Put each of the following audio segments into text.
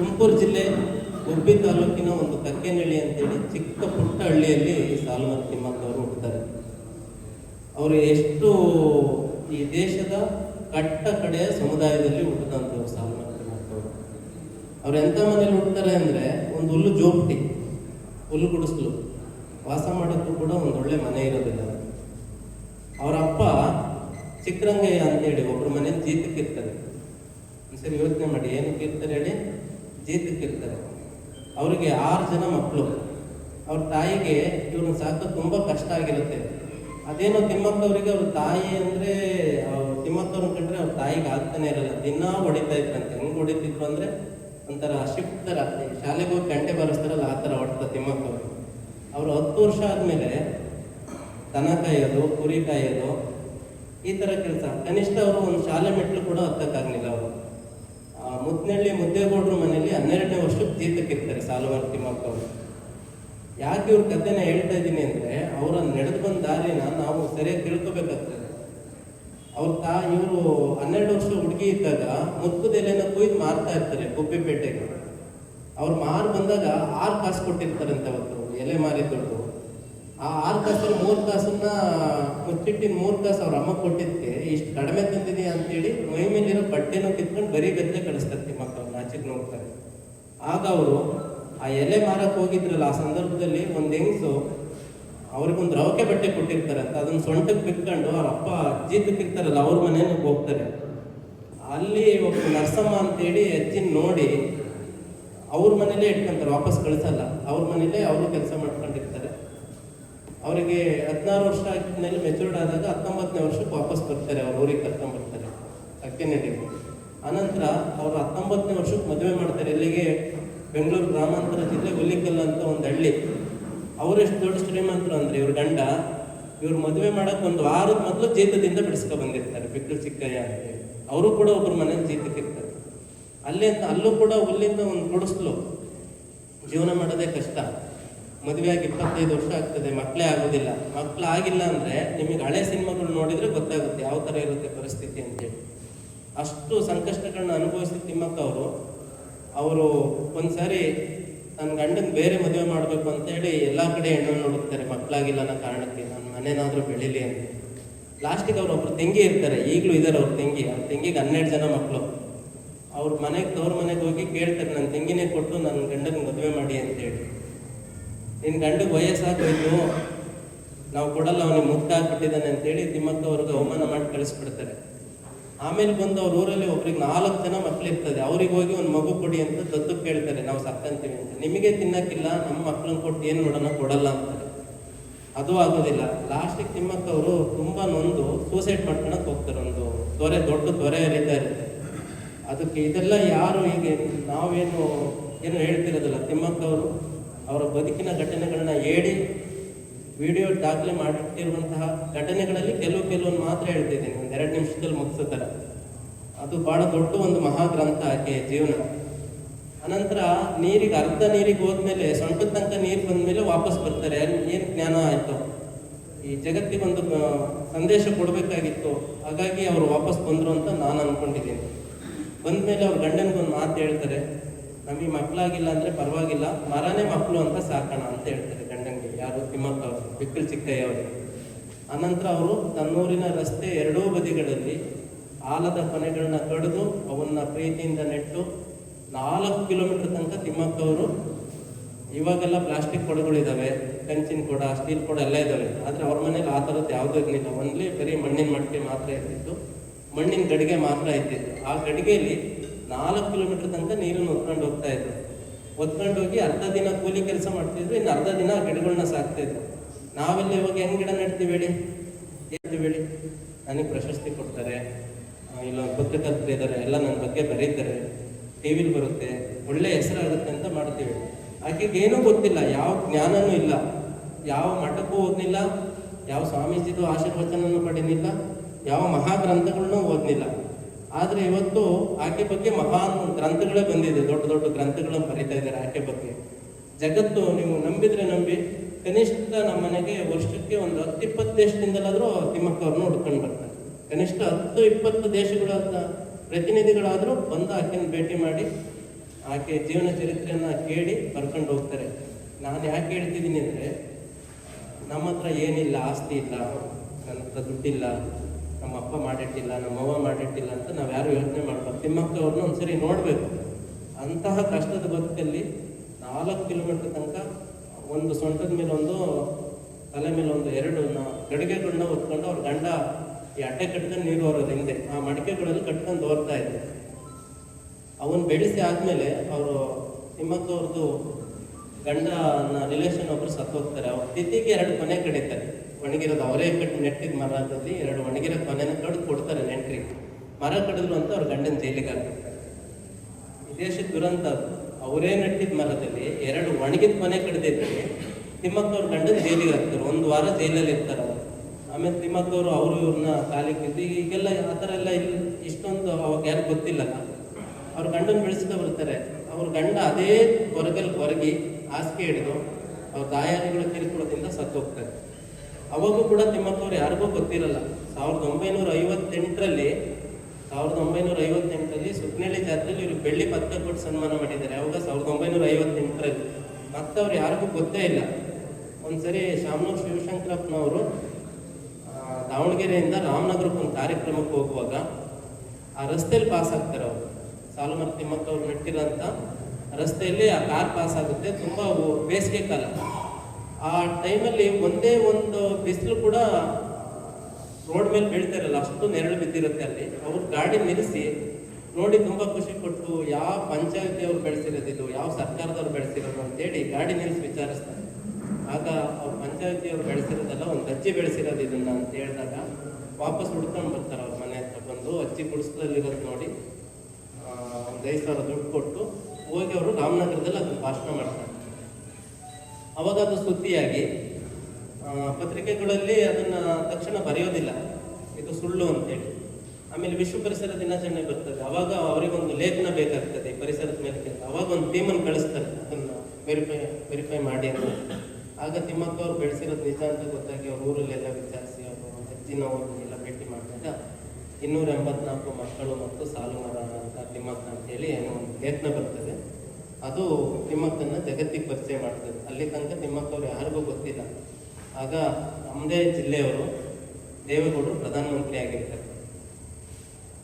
ತುಮಕೂರು ಜಿಲ್ಲೆ ಗುಬ್ಬಿ ತಾಲೂಕಿನ ಒಂದು ಕಕ್ಕೇನಹಳ್ಳಿ ಅಂತೇಳಿ ಚಿಕ್ಕ ಪುಟ್ಟ ಹಳ್ಳಿಯಲ್ಲಿ ಸಾಲುಮರ ತಿಮ್ಮಕ್ಕ ಅವರು ಅವರು ಎಷ್ಟು ಈ ದೇಶದ ಕಟ್ಟ ಕಡೆಯ ಸಮುದಾಯದಲ್ಲಿ ಹುಟ್ಟಿದಂಥವ್ರು ಸಾಲುಮರ ತಿಮ್ಮಕ್ಕ ಅವರು. ಎಂಥ ಮನೇಲಿ ಹುಡ್ತಾರೆ ಅಂದರೆ ಒಂದು ಹುಲ್ಲು ಜೋಪಟಿ, ಹುಲ್ಲು ಗುಡಿಸ್ಲು. ವಾಸ ಮಾಡೋಕ್ಕೂ ಕೂಡ ಒಂದು ಒಳ್ಳೆ ಮನೆ ಇರೋದಿಲ್ಲ ಅವರ ಅಪ್ಪ ಚಿಕ್ಕರಂಗಯ್ಯ ಅಂತೇಳಿ ಒಬ್ಬರ ಮನೇಲಿ ಜೀತಕ್ಕಿರ್ತಾರೆ ಸರಿ ಯೋಚನೆ ಮಾಡಿ, ಏನಕ್ಕೆ ಇರ್ತಾರೆ ಹೇಳಿ? ಜೀತಕ್ಕಿರ್ತಾರೆ ಅವರಿಗೆ ಆರು ಜನ ಮಕ್ಕಳು ಅವ್ರ ತಾಯಿಗೆ ಇವ್ರನ್ನ ಸಾಕು ತುಂಬ ಕಷ್ಟ ಆಗಿರುತ್ತೆ. ಅದೇನೋ ತಿಮ್ಮಕ್ಕವರಿಗೆ ಅವ್ರ ತಾಯಿ ಅಂದರೆ ತಿಮ್ಮಕ್ಕವ್ರನ್ನ ಕಂಡ್ರೆ ಅವ್ರ ತಾಯಿಗೆ ಆಗ್ತಾನೆ ಇರಲ್ಲ. ದಿನಾ ಹೊಡಿತಾ ಇದ್ರಂತೆ ಹೆಂಗೆ ಹೊಡಿತಿದ್ರು ಅಂದರೆ ಒಂಥರ ಶಿಫ್ಟ್ ಶಾಲೆಗೆ ಹೋಗಿ ಗಂಟೆ ಬರೆಸ್ತಾರಲ್ಲ, ಆ ಥರ ಹೊಡ್ತ ತಿಮ್ಮಕ್ಕವರು. ಅವರು ಹತ್ತು ವರ್ಷ ಆದಮೇಲೆ ದನ ಕಾಯೋದು, ಕುರಿ ಕಾಯೋದು, ಈ ಥರ ಕೆಲಸ. ಕನಿಷ್ಠ ಅವರು ಒಂದು ಶಾಲೆ ಮೆಟ್ಲು ಕೂಡ ಹತ್ತಕ್ಕಾಗಲಿಲ್ಲ ಅವರು. ಮುದ್ನಳ್ಳಿ ಮುದ್ದೇಗೌಡರು ಮನೆಯಲ್ಲಿ ಹನ್ನೆರಡನೇ ವರ್ಷಕ್ಕೆ ತೀರ್ಥಕ್ಕಿರ್ತಾರೆ ಸಾಲುವಾರ ತಿಮ್ಮಕ್ಕ ಅವರು. ಯಾಕೆ ಇವ್ರ ಕಥೆನ ಹೇಳ್ತಾ ಇದ್ದೀನಿ ಅಂದರೆ ಅವರ ನಡೆದು ಬಂದ ದಾರಿನ ನಾವು ಸರಿಯಾಗಿ ತಿಳ್ಕೊಬೇಕಾಗ್ತದೆ. ಅವ್ರ ತಾ, ಇವರು ಹನ್ನೆರಡು ವರ್ಷ ಹುಡುಗಿ ಇದ್ದಾಗ ಮುತ್ತದ ಎಲೆನ ಕುಯ್ದು ಮಾರ್ತಾ ಇರ್ತಾರೆ ಗುಬ್ಬಿಪೇಟೆಗೆ ಅವ್ರು ಮಾರು ಬಂದಾಗ ಆರು ಕಾಸು ಕೊಟ್ಟಿರ್ತಾರಂತೆ ಅವತ್ತು, ಎಲೆ ಮಾರಿದ್ದೊಡ್ಡು ಆ ಆರು ಕಾಸಲ್ಲಿ ಮೂರು ಕಾಸನ್ನ ಮುಚ್ಚಿಟ್ಟಿನ ಮೂರು ಕಾಸು ಅವ್ರ ಅಮ್ಮ ಕೊಟ್ಟಿದ್ದಕ್ಕೆ ಇಷ್ಟು ಕಡಿಮೆ ತಂದಿದೆಯಾ ಅಂತೇಳಿ ಮೈ ಮೇಲಿರೋ ಬಟ್ಟೆನೂ ಕಿತ್ಕೊಂಡು ಬರೀ ಗದ್ದೆ ಕಳಿಸ್ತಾರೆ ಮಕ್ಕಳು ನಾಚಿಕ್ ನೋಡ್ತಾರೆ. ಆಗ ಅವರು ಆ ಎಲೆ ಮಾರಕ್ಕೆ ಹೋಗಿದ್ರಲ್ಲ, ಆ ಸಂದರ್ಭದಲ್ಲಿ ಒಂದು ಹೆಂಗ್ಸು ಅವ್ರಿಗೊಂದು ರವಕೆ ಬಟ್ಟೆ ಕೊಟ್ಟಿರ್ತಾರೆ ಅಂತ, ಅದನ್ನ ಸೊಂಟಕ್ಕೆ ಬಿಟ್ಕೊಂಡು ಅವ್ರ ಅಪ್ಪ ಜೀತಕ್ಕಿರ್ತಾರಲ್ಲ ಅವ್ರ ಮನೆಗೆ ಹೋಗ್ತಾರೆ. ಅಲ್ಲಿ ಒಬ್ಬ ನರಸಮ್ಮ ಅಂತೇಳಿ ಅಜ್ಜಿನ ನೋಡಿ ಅವ್ರ ಮನೇಲೆ ಇಟ್ಕೊಂತಾರೆ, ವಾಪಸ್ ಕಳಿಸಲ್ಲ. ಅವ್ರ ಮನೇಲೆ ಅವರು ಕೆಲಸ ಮಾಡ್ಕೊಂಡಿರ್ತಾರೆ. ಅವರಿಗೆ ಹದಿನಾರು ವರ್ಷ ಆಗಿದ್ಮೇಲೆ ಮೆಚೂರ್ಡ್ ಆದಾಗ ಹತ್ತೊಂಬತ್ತನೇ ವರ್ಷಕ್ಕೆ ವಾಪಸ್ ಬರ್ತಾರೆ, ಅವ್ರ ಊರಿಗೆ ಕರ್ಕೊಂಡ್ಬರ್ತಾರೆ ಅಕ್ಕೆನಹಳ್ಳಿಗೆ ಆನಂತರ ಅವರು ಹತ್ತೊಂಬತ್ತನೇ ವರ್ಷಕ್ಕೆ ಮದುವೆ ಮಾಡ್ತಾರೆ. ಇಲ್ಲಿಗೆ ಬೆಂಗಳೂರು ಗ್ರಾಮಾಂತರ ಜಿಲ್ಲೆ ಹುಲ್ಲಿಕಲ್ ಅಂತ ಒಂದು ಹಳ್ಳಿ. ಅವರೆಷ್ಟು ದೊಡ್ಡ ಶ್ರೀಮಂತರು ಅಂದರೆ ಇವ್ರ ಗಂಡ, ಇವ್ರು ಮದುವೆ ಮಾಡೋಕ್ಕೆ ಒಂದು ವಾರದ ಮೊದಲು ಜೀತದಿಂದ ಬಿಡಿಸ್ಕೊ ಬಂದಿರ್ತಾರೆ ಬಿಕ್ಕಲು ಚಿಕ್ಕಯ್ಯ ಅಂತ ಅವರು ಕೂಡ ಒಬ್ಬರು ಮನೇಲಿ ಜೀತಕ್ಕಿರ್ತಾರೆ. ಅಲ್ಲೇ ಅಲ್ಲೂ ಕೂಡ ಹುಲ್ಲಿಂದ ಒಂದು ಗುಡಿಸ್ಲು. ಜೀವನ ಮಾಡೋದೇ ಕಷ್ಟ. ಮದುವೆ ಆಗಿ ಇಪ್ಪತ್ತೈದು ವರ್ಷ ಆಗ್ತದೆ, ಮಕ್ಕಳೇ ಆಗೋದಿಲ್ಲ. ಮಕ್ಕಳು ಆಗಿಲ್ಲ ಅಂದ್ರೆ ನಿಮಗೆ ಹಳೆ ಸಿನಿಮಾಗಳು ನೋಡಿದ್ರೆ ಗೊತ್ತಾಗುತ್ತೆ ಯಾವ ಥರ ಇರುತ್ತೆ ಪರಿಸ್ಥಿತಿ ಅಂತೇಳಿ. ಅಷ್ಟು ಸಂಕಷ್ಟಗಳನ್ನ ಅನುಭವಿಸಿದ ತಿಮ್ಮಕ್ಕ ಅವರು. ಅವರು ಒಂದ್ಸಾರಿ ನನ್ನ ಗಂಡನ ಬೇರೆ ಮದುವೆ ಮಾಡಬೇಕು ಅಂತ ಹೇಳಿ ಎಲ್ಲ ಕಡೆ ಹೆಣ್ಣನ್ನು ನೋಡುತ್ತಾರೆ, ಮಕ್ಕಳಾಗಿಲ್ಲ ಅನ್ನೋ ಕಾರಣಕ್ಕೆ ನನ್ನ ಮನೇನಾದರೂ ಬೆಳೀಲಿ ಅಂತ. ಲಾಸ್ಟಿಗೆ ಅವ್ರು ಒಬ್ರು ತೆಂಗಿ ಇರ್ತಾರೆ, ಈಗಲೂ ಇದ್ದಾರೆ ಅವ್ರ ತಂಗಿ. ಅವ್ರ ತೆಂಗಿಗೆ ಹನ್ನೆರಡು ಜನ ಮಕ್ಕಳು ಅವ್ರ ಮನೆಗೆ, ತವ್ರ ಮನೆಗೆ ಹೋಗಿ ಕೇಳ್ತಾರೆ ನನ್ನ ತೆಂಗಿನೇ ಕೊಟ್ಟು ನನ್ನ ಗಂಡನ ಮದುವೆ ಮಾಡಿ ಅಂತೇಳಿ. ನಿನ್ನ ಗಂಡು ವಯಸ್ಸಾಗೋಯ್ತು ನಾವು ಕೊಡಲ್ಲ, ಅವನಿಗೆ ಮುಕ್ತ ಆಗ್ಬಿಟ್ಟಿದ್ದಾನೆ ಅಂತೇಳಿ ತಿಮ್ಮಕ್ಕ ಅವ್ರಿಗೆ ಅವಮಾನ ಮಾಡಿ ಕಳಿಸ್ಬಿಡ್ತಾರೆ. ಆಮೇಲೆ ಬಂದು ಅವ್ರ ಊರಲ್ಲಿ ಒಬ್ರಿಗೆ ನಾಲ್ಕು ಜನ ಮಕ್ಳು ಇರ್ತದೆ ಅವ್ರಿಗೆ ಹೋಗಿ ಒಂದು ಮಗು ಕೊಡಿ ಅಂತ ದತ್ತು ಕೇಳ್ತಾರೆ. ನಾವು ಸಾಕಂತೀವಿ ಅಂತ. ನಿಮಗೆ ತಿನ್ನಕ್ಕಿಲ್ಲ, ನಮ್ಮ ಮಕ್ಳನ್ನ ಕೊಟ್ಟು ಏನು ನೋಡೋಣ ಕೊಡಲ್ಲ ಅಂತಾರೆ. ಅದು ಆಗೋದಿಲ್ಲ. ಲಾಸ್ಟಿಗೆ ತಿಮ್ಮಕ್ಕ ಅವರು ತುಂಬ ನೊಂದು ಸೂಸೈಡ್ ಮಾಡ್ಕೊಳಕ್ ಹೋಗ್ತಾರೆ. ಒಂದು ತೊರೆ, ದೊಡ್ಡ ತೊರೆ ಹರಿತಾ ಇರುತ್ತೆ. ಅದಕ್ಕೆ ಇದೆಲ್ಲ ಯಾರು ಹೀಗೆ ನಾವೇನು ಏನು ಹೇಳ್ತಿರೋದಿಲ್ಲ. ತಿಮ್ಮಕ್ಕ ಅವರು ಅವರ ಬದುಕಿನ ಘಟನೆಗಳನ್ನ ಹೇಳಿ ವಿಡಿಯೋ ದಾಖಲೆ ಮಾಡಿಟ್ಟಿರುವಂತಹ ಘಟನೆಗಳಲ್ಲಿ ಕೆಲವು ಕೆಲವೊಂದು ಮಾತ್ರ ಹೇಳ್ತಿದ್ದೀನಿ. ಒಂದು ಎರಡು ನಿಮಿಷದಲ್ಲಿ ಮುಗಿಸೋ ಅದು ಬಹಳ ದೊಡ್ಡ ಒಂದು ಮಹಾಗ್ರಂಥ ಆಕೆ ಜೀವನ. ಅನಂತರ ನೀರಿಗೆ ಅರ್ಧ ನೀರಿಗೆ ಹೋದ್ಮೇಲೆ ಸೊಂಟದ ತನಕ ನೀರು ಬಂದ್ಮೇಲೆ ವಾಪಸ್ ಬರ್ತಾರೆ. ಏನು ಜ್ಞಾನ ಆಯಿತು? ಈ ಜಗತ್ತಿಗೆ ಒಂದು ಸಂದೇಶ ಕೊಡಬೇಕಾಗಿತ್ತು. ಹಾಗಾಗಿ ಅವರು ವಾಪಸ್ ಬಂದರು ಅಂತ ನಾನು ಅನ್ಕೊಂಡಿದ್ದೀನಿ. ಬಂದ್ಮೇಲೆ ಅವ್ರ ಗಂಡನಿಗೊಂದು ಮಾತು ಹೇಳ್ತಾರೆ. ನಮಗೆ ಮಕ್ಕಳಾಗಿಲ್ಲ ಅಂದರೆ ಪರವಾಗಿಲ್ಲ. ಮರನೇ ಮಕ್ಕಳು ಅಂತ ಸಾಕೋಣ ಅಂತ ಹೇಳ್ತಾರೆ ಗಂಡಂಗೆ ಯಾರು ತಿಮ್ಮಕ್ಕ ಅವರು ಬಿಕ್ಕಲ್ ಚಿಕ್ಕಯ್ಯ ಅವರು. ಅನಂತರ ಅವರು ತನ್ನೂರಿನ ರಸ್ತೆ ಎರಡೂ ಬದಿಗಳಲ್ಲಿ ಆಲದ ಕೊನೆಗಳನ್ನ ಕಡಿದು ಅವನ್ನ ಪ್ರೀತಿಯಿಂದ ನೆಟ್ಟು ನಾಲ್ಕು ಕಿಲೋಮೀಟರ್ ತನಕ ತಿಮ್ಮಕ್ಕವರು ಇವಾಗೆಲ್ಲ ಪ್ಲಾಸ್ಟಿಕ್ ಕೊಡಗಳಿದ್ದಾವೆ ಕಂಚಿನ ಕೊಡ, ಸ್ಟೀಲ್ ಕೊಡ ಎಲ್ಲ ಇದ್ದಾವೆ ಆದರೆ ಅವ್ರ ಮನೇಲಿ ಆ ಥರದ್ದು ಯಾವುದೂ ಇರಲಿಲ್ಲ. ಒನ್ಲಿ ಬರೀ ಮಣ್ಣಿನ ಮಡಿಕೆ ಮಾತ್ರ ಇರ್ತಿತ್ತು. ಮಣ್ಣಿನ ಗಡಿಗೆ ಮಾತ್ರ ಇರ್ತಿತ್ತು. ಆ ಗಡಿಗೆಯಲ್ಲಿ ನಾಲ್ಕು ಕಿಲೋಮೀಟರ್ ತನಕ ನೀರನ್ನು ಹೊತ್ಕೊಂಡು ಹೋಗ್ತಾ ಇದ್ರು. ಹೊತ್ಕೊಂಡು ಹೋಗಿ ಅರ್ಧ ದಿನ ಕೂಲಿ ಕೆಲಸ ಮಾಡ್ತಿದ್ರು, ಇನ್ನು ಅರ್ಧ ದಿನ ಗಿಡಗಳನ್ನ ಸಾಕ್ತಾ ಇದ್ರು. ನಾವೆಲ್ಲ ಇವಾಗ ಹೆಂಗ್ ಗಿಡ ನೆಡ್ತೀವಿ ಹೇಳಿ? ಹೇಳ್ತೀವಿ ಹೇಳಿ. ನನಗೆ ಪ್ರಶಸ್ತಿ ಕೊಡ್ತಾರೆ. ಇಲ್ಲ ಪತ್ರಕರ್ತರು ಇದ್ದಾರೆ ಎಲ್ಲ ನನ್ನ ಬಗ್ಗೆ ಬರೀತಾರೆ. ಟಿ ವಿಲಿ ಬರುತ್ತೆ. ಒಳ್ಳೆ ಹೆಸರಾಗುತ್ತೆ ಅಂತ ಮಾಡ್ತೀವಿ. ಆಕೆಗೆ ಏನೂ ಗೊತ್ತಿಲ್ಲ, ಯಾವ ಜ್ಞಾನನೂ ಇಲ್ಲ. ಯಾವ ಮಠಕ್ಕೂ ಓದ್ನಿಲ್ಲ, ಯಾವ ಸ್ವಾಮೀಜಿದು ಆಶೀರ್ವಚನನ್ನು ಪಡೆಯಲಿಲ್ಲ ಯಾವ ಮಹಾಗ್ರಂಥಗಳನ್ನೂ ಓದ್ನಿಲ್ಲ. ಆದರೆ ಇವತ್ತು ಆಕೆ ಬಗ್ಗೆ ಮಹಾನ್ ಗ್ರಂಥಗಳೇ ಬಂದಿದೆ, ದೊಡ್ಡ ದೊಡ್ಡ ಗ್ರಂಥಗಳನ್ನು ಬರಿತಾ ಇದ್ದಾರೆ ಆಕೆ ಬಗ್ಗೆ. ಜಗತ್ತು ನೀವು ನಂಬಿದ್ರೆ ನಂಬಿ, ಕನಿಷ್ಠ ನಮ್ಮ ಮನೆಗೆ ವರ್ಷಕ್ಕೆ ಒಂದು ಹತ್ತು ಇಪ್ಪತ್ತು ದೇಶದಿಂದಲಾದರೂ ತಿಮ್ಮಕ್ಕ ಅವ್ರನ್ನ ಹುಡ್ಕೊಂಡು ಬರ್ತಾರೆ. ಕನಿಷ್ಠ ಹತ್ತು ಇಪ್ಪತ್ತು ದೇಶಗಳ ಪ್ರತಿನಿಧಿಗಳಾದರೂ ಬಂದು ಆಕೆನ ಭೇಟಿ ಮಾಡಿ, ಆಕೆ ಜೀವನ ಚರಿತ್ರೆಯನ್ನ ಕೇಳಿ ಬರ್ಕೊಂಡು ಹೋಗ್ತಾರೆ. ನಾನು ಯಾಕೆ ಹೇಳ್ತಿದ್ದೀನಿ ಅಂದರೆ, ನಮ್ಮ ಹತ್ರ ಏನಿಲ್ಲ, ಆಸ್ತಿ ಇಲ್ಲ, ನನ್ನ ಹತ್ರ ದುಡ್ಡಿಲ್ಲ. ನಮ್ಮ ಅಪ್ಪ ಮಾಡಿಟ್ಟಿಲ್ಲ, ನಮ್ಮ ಅವ್ವ ಮಾಡಿಟ್ಟಿಲ್ಲ ಅಂತ ನಾವು ಯಾರು ಯೋಚನೆ ಮಾಡ್ಬಾರ್ದು. ತಿಮ್ಮಕ್ಕ ಅವ್ರನ್ನ ಒಂದ್ಸರಿ ನೋಡಬೇಕು. ಅಂತಹ ಕಷ್ಟದ ಬದುಕಲ್ಲಿ ನಾಲ್ಕು ಕಿಲೋಮೀಟರ್ ತನಕ ಒಂದು ಸೊಂಟದ ಮೇಲೆ ಒಂದು, ತಲೆ ಮೇಲೆ ಒಂದು ಎರಡು ಗಡಿಗೆಗಳನ್ನ ಹೊತ್ಕೊಂಡು ಅವ್ರ ಗಂಡ ಈ ಅಟ್ಟೆ ಕಟ್ಕೊಂಡು ನೀರು ಹೊರೋದು ಹಿಂದೆ, ಆ ಮಡಿಕೆಗಳಲ್ಲಿ ಕಟ್ಕೊಂಡು ಹೋಗ್ತಾ ಇದ್ದೆ ಅವನ್ ಬೆಳೆಸಿ ಆದ್ಮೇಲೆ ಅವರು ತಿಮ್ಮಕ್ಕ ಅವ್ರದ್ದು ಗಂಡನ ರಿಲೇಷನ್ ಒಬ್ರು ಸತ್ತು ಹೋಗ್ತಾರೆ ಅವ್ರ ತಿಥಿಗೆ ಎರಡು ಕೊನೆ ಕಡಿತಾರೆ. ಒಣಗಿರೋದು ಅವರೇ ಕಟ್ಟಿ ನೆಟ್ಟಿದ ಮರದಲ್ಲಿ ಎರಡು ಒಣಗಿರೋ ಕೊನೆನ ಕಡ್ದು ಕೊಡ್ತಾರೆ ನೆಂಟ್ರಿಗೆ ಮರ ಕಡಿದ್ರು ಅಂತ ಅವ್ರ ಗಂಡನ ಜೈಲಿಗೆ ಹಾಕ್ತಾರೆ ದೇಶದ ದುರಂತ ಅವರೇ ನೆಟ್ಟಿದ ಮರದಲ್ಲಿ ಎರಡು ಒಣಗಿದ ಕೊನೆ ಕಡ್ದಿದ್ರೆ ತಿಮ್ಮಕ್ಕ ಅವ್ರ ಗಂಡನ ಜೈಲಿಗೆ ಹಾಕ್ತಾರೆ. ಒಂದು ವಾರ ಜೈಲಲ್ಲಿ ಇರ್ತಾರೆ ಅವರು. ಆಮೇಲೆ ತಿಮ್ಮಕ್ಕವರು ಅವರು ಇವ್ರನ್ನ ಈಗ- ಈಗೆಲ್ಲ ಆ ಥರ ಎಲ್ಲ ಇಲ್ಲಿ. ಇಷ್ಟೊಂದು ಅವಾಗ ಯಾರು ಗೊತ್ತಿಲ್ಲ. ಅವ್ರ ಗಂಡನ ಬೆಳೆಸ್ತಾ ಬರ್ತಾರೆ. ಅವ್ರ ಗಂಡ ಅದೇ ಹೊರಗಲ್ಲಿ ಹೊರಗಿ ಹಾಸಿಗೆ ಹಿಡಿದು ಅವ್ರ ದಾಯಾದಿಗಳ ಕಿರುಕುಳದಿಂದ ಸತ್ತು ಹೋಗ್ತಾರೆ ಅವಾಗೂ ಕೂಡ ತಿಮ್ಮಕ್ಕವ್ರು ಯಾರಿಗೂ ಗೊತ್ತಿರಲ್ಲ. ಸಾವಿರದ ಒಂಬೈನೂರ ಐವತ್ತೆಂಟರಲ್ಲಿ ಸಾವಿರದ ಒಂಬೈನೂರ ಐವತ್ತೆಂಟರಲ್ಲಿ ಸುಗ್ನಳ್ಳಿ ಜಾತ್ರೆಯಲ್ಲಿ ಇವರು ಬೆಳ್ಳಿ ಪದಕ ಕೊಟ್ಟು ಸನ್ಮಾನ ಮಾಡಿದ್ದಾರೆ. ಅವಾಗ ಸಾವಿರದ ಒಂಬೈನೂರ ಐವತ್ತೆಂಟರಲ್ಲಿ ಮತ್ತೆ ಅವ್ರು ಯಾರಿಗೂ ಗೊತ್ತೇ ಇಲ್ಲ. ಒಂದ್ಸರಿ ಶಾಮನೂರು ಶಿವಶಂಕರಪ್ಪನವರು ದಾವಣಗೆರೆಯಿಂದ ರಾಮನಗರಕ್ಕೆ ಒಂದು ಕಾರ್ಯಕ್ರಮಕ್ಕೆ ಹೋಗುವಾಗ ಆ ರಸ್ತೆಯಲ್ಲಿ ಪಾಸ್ ಆಗ್ತಾರೆ ಅವರು. ಸಾಲುಮರ ತಿಮ್ಮಕ್ಕ ಅವ್ರು ನೆಟ್ಟಿರೋಂಥ ರಸ್ತೆಯಲ್ಲಿ ಆ ಕಾರ್ ಪಾಸ್ ಆಗುತ್ತೆ. ತುಂಬ ಬೇಸಿಗೆ ಕಾಲ. ಆ ಟೈಮಲ್ಲಿ ಒಂದೇ ಒಂದು ಬಿಸಿಲು ಕೂಡ ರೋಡ್ ಮೇಲೆ ಬೀಳ್ತಾ ಇರಲ್ಲ ಅಷ್ಟು ನೆರಳು ಬಿದ್ದಿರುತ್ತೆ ಅಲ್ಲಿ. ಅವ್ರು ಗಾಡಿ ನಿಲ್ಲಿಸಿ ನೋಡಿ ತುಂಬ ಖುಷಿ ಪಟ್ಟು ಯಾವ ಪಂಚಾಯತಿ ಅವ್ರು ಬೆಳೆಸಿರೋದು ಇದು ಯಾವ ಸರ್ಕಾರದವ್ರು ಬೆಳೆಸಿರೋದು ಅಂತೇಳಿ ಗಾಡಿ ನಿಲ್ಲಿಸಿ ವಿಚಾರಿಸ್ತಾರೆ. ಆಗ ಅವ್ರ ಪಂಚಾಯತಿ ಅವ್ರು ಬೆಳೆಸಿರೋದಲ್ಲ ಒಂದು ಅಜ್ಜಿ ಬೆಳೆಸಿರೋದು ಇದನ್ನ ಅಂತ ಹೇಳಿದಾಗ ವಾಪಸ್ ಹುಡ್ಕೊಂಡು ಬರ್ತಾರೆ ಅವ್ರ ಮನೆ ಹತ್ರ ಬಂದು. ಅಜ್ಜಿ ಗುಡಿಸ್ಲಲ್ಲಿರೋದು ನೋಡಿ ಒಂದು ಐದು ಸಾವಿರ ದುಡ್ಡು ಕೊಟ್ಟು ಹೋಗಿ ಅವರು ರಾಮನಗರದಲ್ಲಿ ಅದನ್ನು ಭಾಷಣ ಮಾಡ್ತಾರೆ. ಅವಾಗ ಅದು ಸುದ್ದಿಯಾಗಿ ಪತ್ರಿಕೆಗಳಲ್ಲಿ ಅದನ್ನ ತಕ್ಷಣ ಬರೆಯೋದಿಲ್ಲ. ಇದು ಸುಳ್ಳು ಅಂತೇಳಿ. ಆಮೇಲೆ ವಿಶ್ವ ಪರಿಸರ ದಿನಾಚರಣೆ ಬರ್ತದೆ. ಅವಾಗ ಅವರಿಗೊಂದು ಲೇಖನ ಬೇಕಾಗ್ತದೆ ಪರಿಸರದ ಮೇಲೆ ಅವಾಗ ಒಂದು ಟೀಮನ್ನು ಕಳಿಸ್ತಾರೆ. ಅದನ್ನು ವೆರಿಫೈ ವೆರಿಫೈ ಮಾಡಿ ಅಂತ. ಆಗ ತಿಮ್ಮಕ್ಕ ಅವ್ರು ಬೆಳೆಸಿರೋದು ನಿಜ ಅಂತ ಗೊತ್ತಾಗಿ ಅವ್ರ ಊರಲ್ಲೆಲ್ಲ ವಿಚಾರಿಸಿ, ಅವರು ಅಜ್ಜಿನ ಎಲ್ಲ ಭೇಟಿ ಮಾಡಿದಾಗ, ಇನ್ನೂರ ಎಂಬತ್ನಾಲ್ಕು ಮಕ್ಕಳು ಮತ್ತು ಸಾಲು ಮರ ಅಂತ ತಿಮ್ಮಕ್ಕ ಅಂತೇಳಿ ಏನೋ ಒಂದು ಲೇಖನ ಬರ್ತದೆ. ಅದು ತಿಮ್ಮಕ್ಕನ್ನ ಜಗತ್ತಿಗೆ ಪರಿಚಯ ಮಾಡ್ತದೆ. ಅಲ್ಲಿ ತನಕ ತಿಮ್ಮಕ್ಕವ್ರು ಯಾರಿಗೂ ಗೊತ್ತಿಲ್ಲ. ಆಗ ನಮ್ಮದೇ ಜಿಲ್ಲೆಯವರು ದೇವೇಗೌಡರು ಪ್ರಧಾನಮಂತ್ರಿ ಆಗಿರ್ತಾರೆ.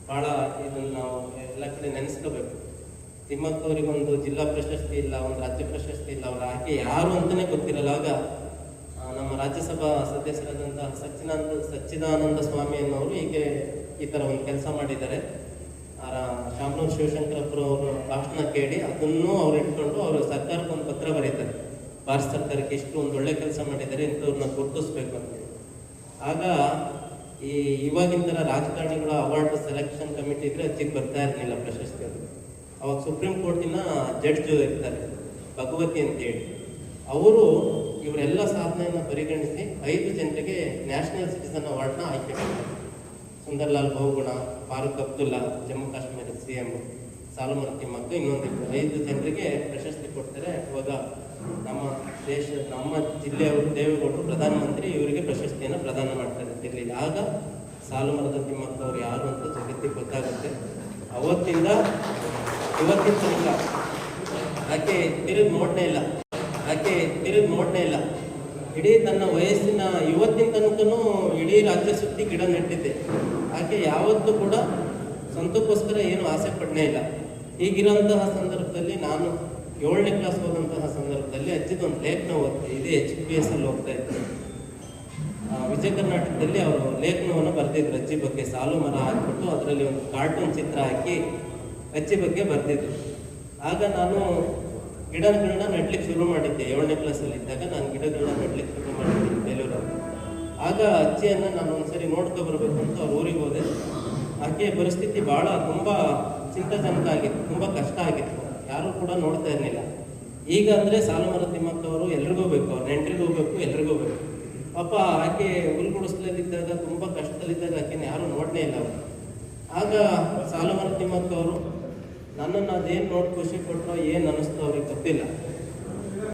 ಭಾಳ ಇದನ್ನು ನಾವು ಎಲ್ಲ ಕಡೆ ನೆನೆಸ್ಕೋಬೇಕು. ತಿಮ್ಮಕ್ಕವರಿಗೊಂದು ಜಿಲ್ಲಾ ಪ್ರಶಸ್ತಿ ಇಲ್ಲ, ಒಂದು ರಾಜ್ಯ ಪ್ರಶಸ್ತಿ ಇಲ್ಲ, ಅವರ ಆಕೆ ಯಾರು ಅಂತಲೇ ಗೊತ್ತಿರಲ್ಲ. ಆಗ ನಮ್ಮ ರಾಜ್ಯಸಭಾ ಸದಸ್ಯರಾದಂತಹ ಸಚ್ಚಿನಾನಂದ ಸಚ್ಚಿದಾನಂದ ಸ್ವಾಮಿ ಅನ್ನೋರು ಹೀಗೆ ಈ ಥರ ಒಂದು ಕೆಲಸ ಮಾಡಿದ್ದಾರೆ. ಶಿವಶಂಕರಪ್ಪರು ಅವರು ಭಾಷಣ ಕೇಳಿ ಅದನ್ನು ಅವ್ರು ಇಟ್ಕೊಂಡು ಅವರು ಸರ್ಕಾರಕ್ಕೆ ಒಂದು ಪತ್ರ ಬರೀತಾರೆ. ಭಾರತ ಸರ್ಕಾರಕ್ಕೆ ಇಷ್ಟು ಒಂದು ಒಳ್ಳೆ ಕೆಲಸ ಮಾಡಿದ್ದಾರೆ, ಇಂಥವ್ರನ್ನ ಗುರುತಿಸ್ಬೇಕು ಅಂತ ಆಗ ಈ ಇವಾಗಿನ ಥರ ರಾಜಕಾರಣಿಗಳ ಅವಾರ್ಡ್ ಸೆಲೆಕ್ಷನ್ ಕಮಿಟಿ ಇದ್ರೆ ಅಚ್ಚಿಗೆ ಬರ್ತಾ ಇರಲಿಲ್ಲ ಪ್ರಶಸ್ತಿ ಅವಾಗ ಸುಪ್ರೀಂ ಕೋರ್ಟಿನ ಜಡ್ಜ್ ಇರ್ತಾರೆ, ಭಗವತಿ ಅಂತೇಳಿ ಅವರು ಇವರೆಲ್ಲ ಸಾಧನೆಯನ್ನು ಪರಿಗಣಿಸಿ ಐದು ಜನರಿಗೆ ನ್ಯಾಷನಲ್ ಸಿಟಿಸನ್ ಅವಾರ್ಡ್ನ ಆಯ್ಕೆ ಮಾಡ್ತಾರೆ ಸುಂದರ್ಲಾಲ್ ಬಹುಗುಣ ಫಾರೂಕ್ ಅಬ್ದುಲ್ಲಾ, ಜಮ್ಮು ಕಾಶ್ಮೀರ ಸಿ ಎಂ ಸಾಲುಮರ ತಿಮ್ಮಕ್ಕ ಇನ್ನೊಂದು ಐದು ಜನರಿಗೆ ಪ್ರಶಸ್ತಿ ಕೊಡ್ತಾರೆ. ಇವಾಗ ನಮ್ಮ ದೇಶ, ನಮ್ಮ ಜಿಲ್ಲೆಯವರು, ದೇವೇಗೌಡರು ಪ್ರಧಾನಮಂತ್ರಿ, ಇವರಿಗೆ ಪ್ರಶಸ್ತಿಯನ್ನು ಪ್ರದಾನ ಮಾಡ್ತಾರೆ ತಿರ್ಲಿಲ್ಲ ಆಗ ಸಾಲುಮರದ ತಿಮ್ಮಕ್ಕ ಅವರು ಯಾರು ಅಂತ ಜಗತ್ತಿಗೆ ಗೊತ್ತಾಗುತ್ತೆ. ಅವತ್ತಿಂದ ಇವತ್ತಿನ ತನಕ. ಆಕೆ ತಿರುಗಿ ನೋಡನೇ ಇಲ್ಲ. ಆಕೆ ತಿರುಗಿ ನೋಡನೇ ಇಲ್ಲ. ಇಡೀ ತನ್ನ ವಯಸ್ಸಿನ ಇವತ್ತಿನ ತನಕನೂ ಇಡೀ ರಾಜ್ಯ ಸುತ್ತಿ ಗಿಡ ನೆಟ್ಟಿದ್ದೆ ಆಕೆ ಯಾವತ್ತೂ ಕೂಡ ಸ್ವಂತಕ್ಕೋಸ್ಕರ ಏನು ಆಸೆ ಪಡನೇ ಇಲ್ಲ. ಹೀಗಿರೋಂತಹ ಸಂದರ್ಭದಲ್ಲಿ ನಾನು ಏಳನೇ ಕ್ಲಾಸ್ ಹೋದಂತಹ ಸಂದರ್ಭದಲ್ಲಿ ಅಜ್ಜಿದೊಂದು ಲೇಖನ ಓದ್ತೆ ಇದೇ ಎಚ್ ಪಿ ಎಸ್ ಅಲ್ಲಿ ಹೋಗ್ತಾ ಇದ್ದೆ. ವಿಜಯ ಕರ್ನಾಟಕದಲ್ಲಿ ಅವರು ಲೇಖನವನ್ನು ಬರ್ತಿದ್ರು ಅಜ್ಜಿ ಬಗ್ಗೆ. ಸಾಲು ಮರ ಹಾಕ್ಬಿಟ್ಟು ಅದರಲ್ಲಿ ಒಂದು ಕಾರ್ಟೂನ್ ಚಿತ್ರ ಹಾಕಿ ಅಜ್ಜಿ ಬಗ್ಗೆ ಬರೆದಿದ್ರು. ಆಗ ನಾನು ಗಿಡಗಳನ್ನ ನೆಡ್ಲಿಕ್ಕೆ ಶುರು ಮಾಡಿದ್ದೆ. ಏಳನೇ ಕ್ಲಾಸಲ್ಲಿ ಇದ್ದಾಗ ನಾನು ಗಿಡಗಳನ್ನ ನೆಡ್ಲಿಕ್ಕೆ ಶುರು ಮಾಡಿದ್ದೀನಿ ಬೇಲೂರಲ್ಲಿ. ಆಗ ಅಜ್ಜಿಯನ್ನ ನಾನು ಒಂದ್ಸರಿ ನೋಡ್ಕೊ ಬರಬೇಕು ಅಂತ ಅವ್ರ ಊರಿಗೆ ಹೋದೆ. ಆಕೆಯ ಪರಿಸ್ಥಿತಿ ಬಹಳ ತುಂಬಾ ಚಿಂತಾಜನಕ ಆಗಿತ್ತು, ತುಂಬಾ ಕಷ್ಟ ಆಗಿತ್ತು. ಯಾರು ಕೂಡ ನೋಡ್ತಾ ಇರಲಿಲ್ಲ. ಈಗ ಅಂದ್ರೆ ಸಾಲುಮರ ತಿಮ್ಮಕ್ಕವರು ಎಲ್ರಿಗೂ ಬೇಕು. ಅವ್ರ ನೆಂಟ್ರಿಗೂ ಬೇಕು, ಎಲ್ರಿಗೂ ಬೇಕು. ಪಾಪ ಆಕೆ ಹುಲ್ಗುಡಿಸ್ಲಲ್ಲಿದ್ದಾಗ ತುಂಬ ಕಷ್ಟದಲ್ಲಿದ್ದಾಗ ಆಕೆನ ಯಾರು ನೋಡನೇ ಇಲ್ಲ ಆಗ ಸಾಲುಮರ ತಿಮ್ಮಕ್ಕ ಅವರು ನನ್ನನ್ನು ಅದೇನು ನೋಡಿ ಖುಷಿ ಕೊಟ್ಟರೋ ಏನು ಅನ್ನಿಸ್ತೋ ಅವ್ರಿಗೆ ಗೊತ್ತಿಲ್ಲ.